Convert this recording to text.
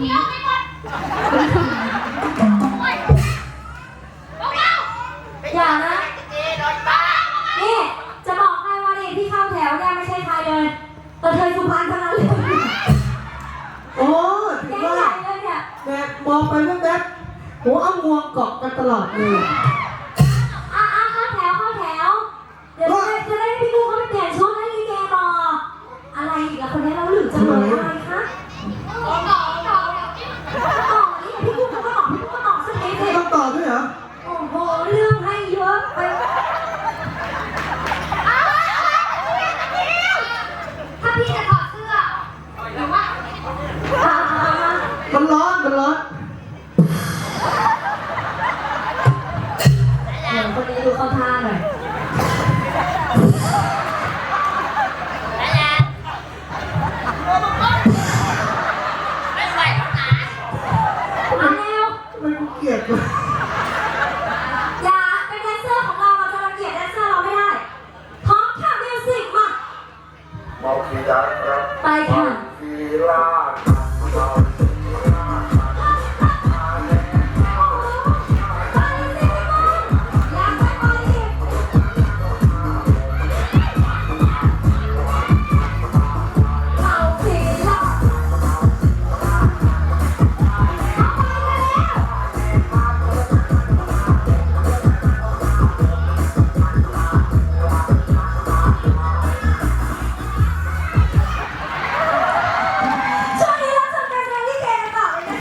เดี๋ยวไม่หมดอย่านะ เจ๊โดนบ้านี่ จะบอกให้ว่านี่ที่เข้าแถวเนี่ยไม่ใช่ใครเดิแต่เธอสุพรรณเท่านั้นเลยโอ้แก่าเลยเนี่ย แบบมองไปแวบๆโหเอางวงเกาะกันตลอดเลย มันร้อนมันร้อนเหมือนคนนี้ดูเข้าท่าหน่อยไม่กูเกลียดเลยอย่าเป็นแดนเซอร์ของเราเราจะรังเกียจแดนเซอร์เราไม่ได้พร้อมค่ะมิวสิมาบอกทีได้ครับ ไปค่ะ Silakan.